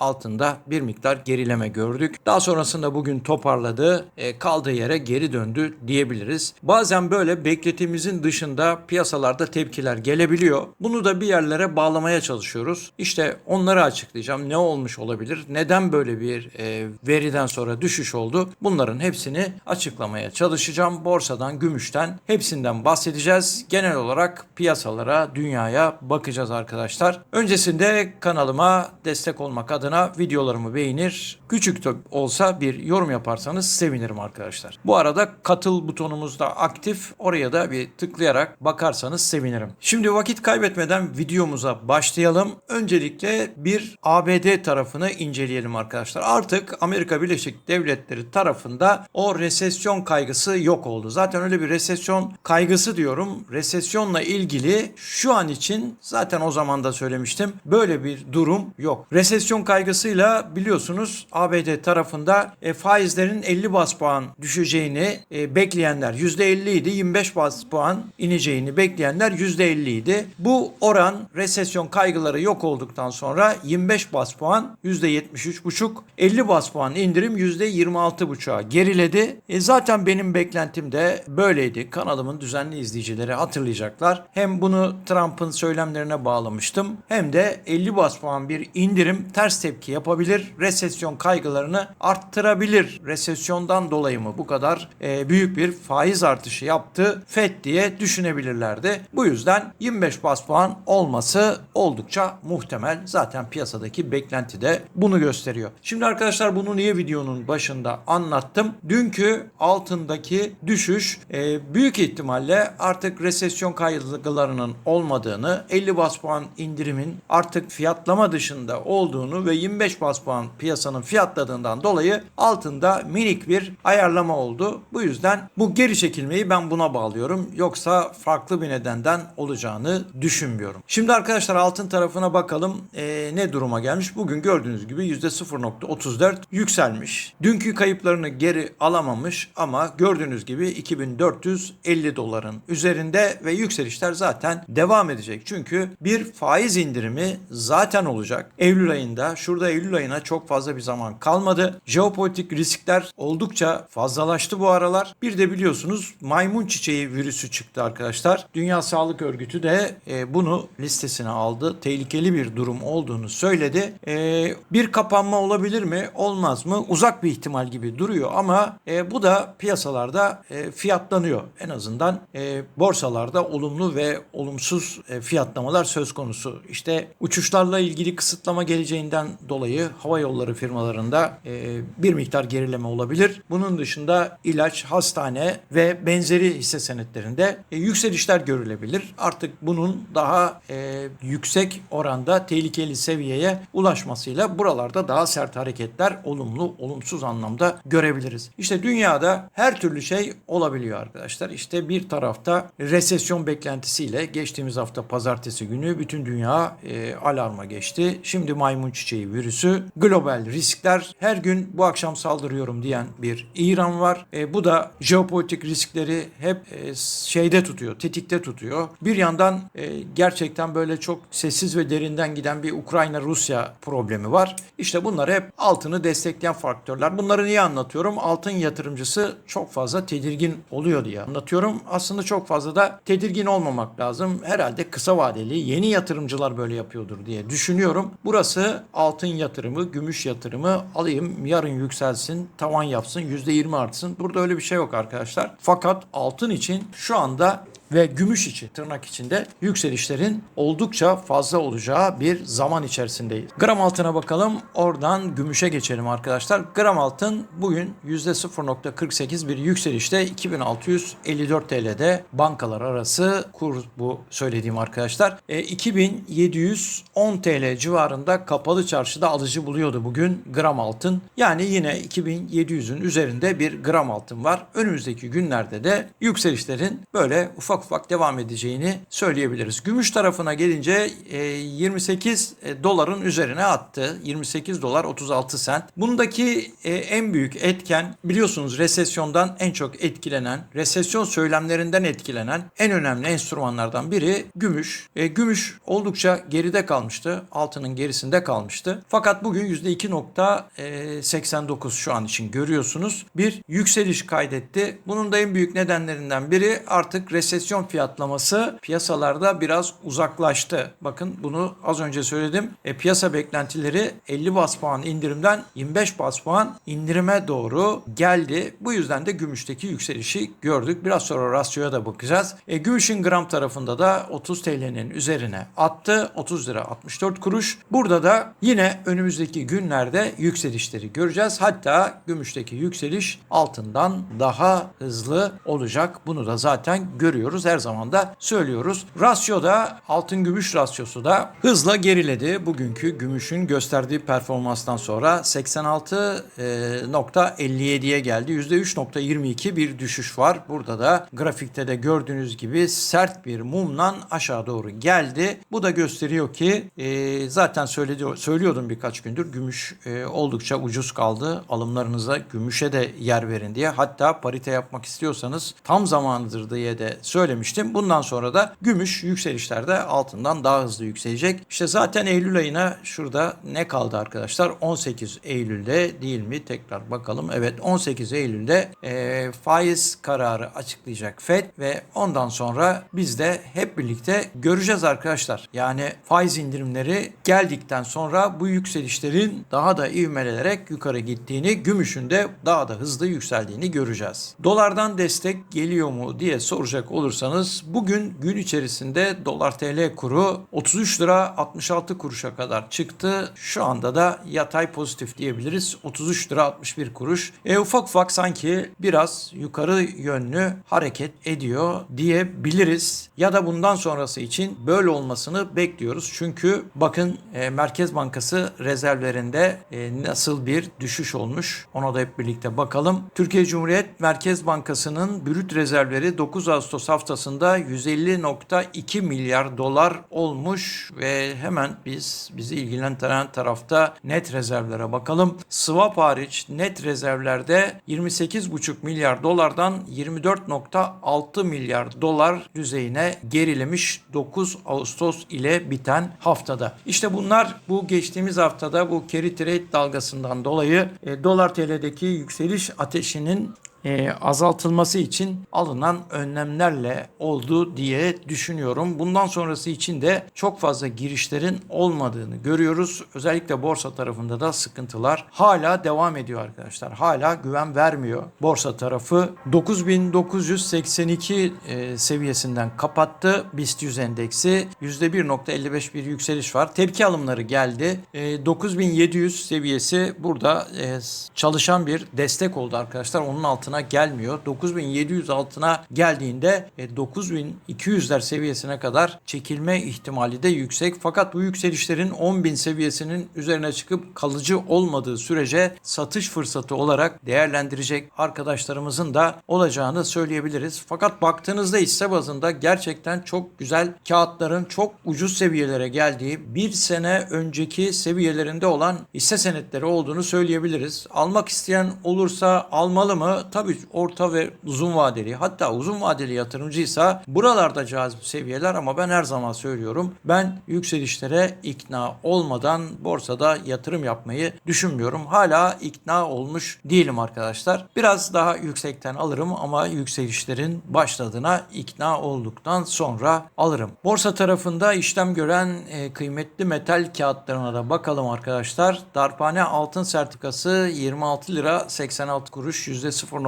altında bir miktar gerileme gördük. Daha sonrasında bugün toparladı, e, kaldığı yere geri döndü diyebiliriz. Bazen böyle beklediğimizin dışında piyasalarda tepkiler gelebiliyor. Bunu da bir yerlere bağlamaya çalışıyoruz. İşte onları açıklayacağım. Ne olmuş olabilir? Neden böyle bir e, veriden sonra düşüş oldu? Bunların hepsini açıklamaya çalışacağım. Borsadan, gümüşten hepsinden bahsedeceğiz. Genel olarak piyasalara, dünyaya bakacağız arkadaşlar. Öncesinde kanalıma destek olmak adına videolarımı beğenir, küçük de olsa bir yorum yaparsanız sevinirim arkadaşlar. Bu arada katıl butonumuz da aktif. Oraya da bir tıklayarak bakarsanız sevinirim. Şimdi vakit kaybetmeden videomuza başlayalım. Öncelikle bir ABD tarafını inceleyelim arkadaşlar. Artık Amerika Birleşik Devletleri tarafında o resesyon kaygısı yok oldu. Zaten öyle bir resesyon kaygısı diyorum. Resesyonla ilgili şu an için zaten o zaman da söylemiştim. Böyle bir durum yok. Resesyon kaygısıyla biliyorsunuz ABD tarafında e, faizlerin 50 bas puan düşeceğini e, bekleyenler %50 idi. 25 bas puan ineceğini bekleyenler %50 idi. Bu oran resesyon kaygıları yok olduktan sonra 25 bas puan %73,5 50 bas puan indirim %26,5'a geriledi. E, zaten benim beklentim de böyleydi. Kanalımın düzenli izleyicileri hatırlayacaklar. Hem bunu Trump'ın söylemlerine bağlamıştım hem de 50 bas puan bir indirim ters tepki yapabilir. Resesyon kaygılarını arttırabilir. Resesyondan dolayı mı bu kadar e, büyük bir faiz artışı yaptı FED diye düşünebilirlerdi. Bu yüzden 25 bas puan olması oldukça muhtemel. Zaten piyasadaki beklenti de bunu gösteriyor. Şimdi arkadaşlar bunu niye videonun başında anlattım? Dünkü altındaki düşüş e, büyük ihtimalle artık resesyon kaygılarının olmadığını, 50 bas puan indirimin artık fiyatlama dışında olduğunu ve 25 bas puan piyasanın fiyatladığından dolayı altında minik bir ayarlama oldu. Bu yüzden bu geri çekilmeyi ben buna bağlıyorum. Yoksa farklı bir nedenden olacağını düşünmüyorum. Şimdi arkadaşlar altın tarafına bakalım Ee, ne duruma gelmiş. Bugün gördüğünüz gibi %0.34 yükselmiş. Dünkü kayıplarını geri alamamış ama gördüğünüz gibi 2450 doların üzerinde ve yükselişler zaten devam edecek. Çünkü bir faiz indirimi zaten olacak. Eylül ayında şurada Eylül ayına çok fazla bir zaman kalmadı. Jeopolitik riskler oldukça fazlalaştı bu aralar. Bir de biliyorsunuz maymun çiçeği virüsü çıktı arkadaşlar. Dünya Sağlık Örgütü de e, bunu listesine aldı. Tehlikeli bir durum olduğunu söyledi. E, bir kapanma olabilir mi? Olmaz mı? Uzak bir ihtimal gibi duruyor ama e, bu da piyasalarda e, fiyatlanıyor. En azından e, borsalarda olumlu ve olumsuz e, fiyatlamalar söz konusu. İşte uçuşlarla ilgili kısıtlama geleceğinden dolayı hava yolları firmalarında e, bir miktar gerileme olabilir. Bunun dışında ilaç, hastane ve benzeri hisse senetlerinde e, yükselişler görülebilir. Artık bunun daha e, yüksek oranda tehlikeli seviyeye ulaşmasıyla buralarda daha sert hareketler olumlu, olumsuz anlamda görebiliriz. İşte dünyada her türlü şey olabiliyor arkadaşlar. İşte bir tarafta resesyon beklentisiyle geçtiğimiz hafta pazartesi günü bütün dünya e, alarma geçti. Şimdi maymun çiçeği virüsü, global riskler, her gün bu akşam saldırıyorum diyen bir İran var. E, bu da jeopolitik riskleri hep e, şeyde tutuyor, tetikte tutuyor. Bir yandan e, gerçekten böyle çok sessiz ve derinden giden bir Ukrayna-Rusya problemi var. İşte bunlar hep altını destekleyen faktörler. Bunları niye anlatıyorum? Altın yatırımcısı çok fazla tedirgin oluyor diye anlatıyorum. Aslında çok fazla da tedirgin olmamak lazım. Herhalde kısa vadeli yeni yatırımcılar böyle yapıyordur diye düşünüyorum. Burası altın yatırımı, gümüş yatırımı alayım yarın yükselsin, tavan yapsın, %20 artsın. Burada öyle bir şey yok arkadaşlar. Fakat altın için şu anda ve gümüş için tırnak içinde yükselişlerin oldukça fazla olacağı bir zaman içerisindeyiz. Gram altına bakalım oradan gümüşe geçelim arkadaşlar. Gram altın bugün %0.48 bir yükselişte 2654 TL'de bankalar arası kur bu söylediğim arkadaşlar. E, 2710 TL civarında kapalı çarşıda alıcı buluyordu bugün gram altın. Yani yine 2700'ün üzerinde bir gram altın var. Önümüzdeki günlerde de yükselişlerin böyle ufak ufak ufak devam edeceğini söyleyebiliriz. Gümüş tarafına gelince e, 28 doların üzerine attı. 28 dolar 36 sent. Bundaki e, en büyük etken biliyorsunuz resesyondan en çok etkilenen, resesyon söylemlerinden etkilenen en önemli enstrümanlardan biri gümüş. E, gümüş oldukça geride kalmıştı. Altının gerisinde kalmıştı. Fakat bugün %2.89 şu an için görüyorsunuz. Bir yükseliş kaydetti. Bunun da en büyük nedenlerinden biri artık resesyon fiyatlaması piyasalarda biraz uzaklaştı. Bakın bunu az önce söyledim. E, piyasa beklentileri 50 bas puan indirimden 25 bas puan indirime doğru geldi. Bu yüzden de gümüşteki yükselişi gördük. Biraz sonra rasyoya da bakacağız. E, gümüşün gram tarafında da 30 TL'nin üzerine attı. 30 lira 64 kuruş. Burada da yine önümüzdeki günlerde yükselişleri göreceğiz. Hatta gümüşteki yükseliş altından daha hızlı olacak. Bunu da zaten görüyoruz. Her zaman da söylüyoruz. Rasyoda altın gümüş rasyosu da hızla geriledi. Bugünkü gümüşün gösterdiği performanstan sonra 86.57'ye geldi. %3.22 bir düşüş var. Burada da grafikte de gördüğünüz gibi sert bir mumla aşağı doğru geldi. Bu da gösteriyor ki e, zaten söyledi, söylüyordum birkaç gündür gümüş e, oldukça ucuz kaldı. Alımlarınıza gümüşe de yer verin diye. Hatta parite yapmak istiyorsanız tam zamanıdır diye de söylemiştim. Bundan sonra da gümüş yükselişlerde altından daha hızlı yükselecek. İşte zaten Eylül ayına şurada ne kaldı arkadaşlar? 18 Eylül'de değil mi? Tekrar bakalım. Evet 18 Eylül'de e, faiz kararı açıklayacak FED ve ondan sonra biz de hep birlikte göreceğiz arkadaşlar. Yani faiz indirimleri geldikten sonra bu yükselişlerin daha da ivmelenerek yukarı gittiğini, gümüşün de daha da hızlı yükseldiğini göreceğiz. Dolardan destek geliyor mu diye soracak olursanız bugün gün içerisinde dolar TL kuru 33 lira 66 kuruşa kadar çıktı. Şu anda da yatay pozitif diyebiliriz. 33 lira 61 kuruş. E, ufak ufak sanki biraz yukarı yönlü hareket ediyor diyebiliriz. Ya da bundan sonrası için böyle olmasını bekliyoruz. Çünkü bakın e, Merkez Bankası rezervlerinde e, nasıl bir düşüş olmuş. Ona da hep birlikte bakalım. Türkiye Cumhuriyet Merkez Bankası'nın brüt rezervleri 9 Ağustos haftasında 150.2 milyar dolar olmuş ve hemen biz bizi ilgilendiren tarafta net rezervlere bakalım. Swap hariç net rezervlerde 28,5 milyar dolardan 24.6 milyar dolar düzeyine gerilemiş 9 Ağustos ile biten haftada. İşte bunlar bu geçtiğimiz haftada bu carry trade dalgasından dolayı e, dolar TL'deki yükseliş ateşinin e, azaltılması için alınan önlemlerle oldu diye düşünüyorum. Bundan sonrası için de çok fazla girişlerin olmadığını görüyoruz. Özellikle borsa tarafında da sıkıntılar hala devam ediyor arkadaşlar. Hala güven vermiyor borsa tarafı. 9982 e, seviyesinden kapattı BIST 100 endeksi. %1.55 bir yükseliş var. Tepki alımları geldi. E, 9700 seviyesi burada e, çalışan bir destek oldu arkadaşlar. Onun altına gelmiyor. 9700 altına geldiğinde e, 9200'ler seviyesine kadar çekilme ihtimali de yüksek. Fakat bu yükselişlerin 10.000 seviyesinin üzerine çıkıp kalıcı olmadığı sürece satış fırsatı olarak değerlendirecek arkadaşlarımızın da olacağını söyleyebiliriz. Fakat baktığınızda hisse bazında gerçekten çok güzel kağıtların çok ucuz seviyelere geldiği bir sene önceki seviyelerinde olan hisse senetleri olduğunu söyleyebiliriz. Almak isteyen olursa almalı mı? Tabii orta ve uzun vadeli hatta uzun vadeli yatırımcıysa buralarda cazip seviyeler ama ben her zaman söylüyorum ben yükselişlere ikna olmadan borsada yatırım yapmayı düşünmüyorum. Hala ikna olmuş değilim arkadaşlar. Biraz daha yüksekten alırım ama yükselişlerin başladığına ikna olduktan sonra alırım. Borsa tarafında işlem gören e, kıymetli metal kağıtlarına da bakalım arkadaşlar. Darphane altın sertifikası 26 lira 86 kuruş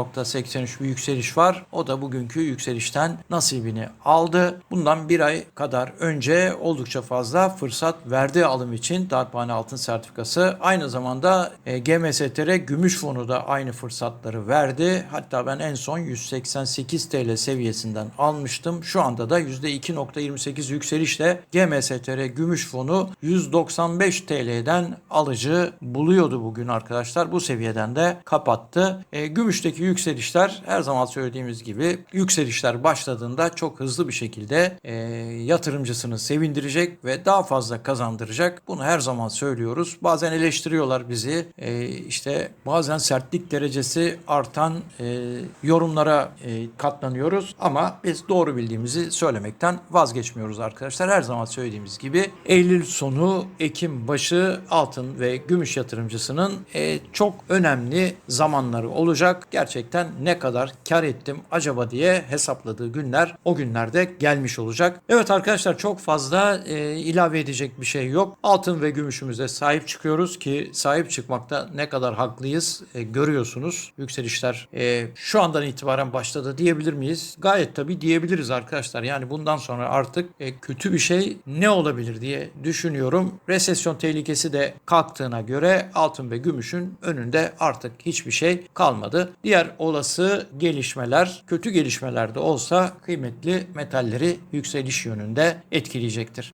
%0.83 bir yükseliş var. O da bugünkü yükselişten nasibini aldı. Bundan bir ay kadar önce oldukça fazla fırsat verdi alım için Darphane altın sertifikası. Aynı zamanda e, GMSTR gümüş fonu da aynı fırsatları verdi. Hatta ben en son 188 TL seviyesinden almıştım. Şu anda da %2.28 yükselişle GMSTR gümüş fonu 195 TL'den alıcı buluyordu bugün arkadaşlar. Bu seviyeden de kapattı. E, gümüşteki yükselişler her zaman söylediğimiz gibi yükselişler başladığında çok hızlı bir şekilde e, yatırımcısını sevindirecek ve daha fazla kazandıracak. Bunu her zaman söylüyoruz. Bazen eleştiriyorlar bizi. E, işte bazen sertlik derecesi artan e, yorumlara e, katlanıyoruz ama biz doğru bildiğimizi söylemekten vazgeçmiyoruz arkadaşlar. Her zaman söylediğimiz gibi Eylül sonu Ekim başı altın ve gümüş yatırımcısının e, çok önemli zamanları olacak. Gerçekten ne kadar kar ettim acaba diye hesapladığı günler o günlerde gelmiş olacak. Evet arkadaşlar çok fazla e, ilave edecek bir şey yok. Altın ve gümüşümüze sahip çıkıyoruz ki sahip çıkmakta ne kadar haklıyız e, görüyorsunuz. Yükselişler e, şu andan itibaren başladı diyebilir miyiz? Gayet tabii diyebiliriz arkadaşlar. Yani bundan sonra artık e, kötü bir şey ne olabilir diye düşünüyorum. Resesyon tehlikesi de kalktığına göre altın ve gümüşün önünde artık hiçbir şey kalmadı. Olası gelişmeler, kötü gelişmeler de olsa kıymetli metalleri yükseliş yönünde etkileyecektir.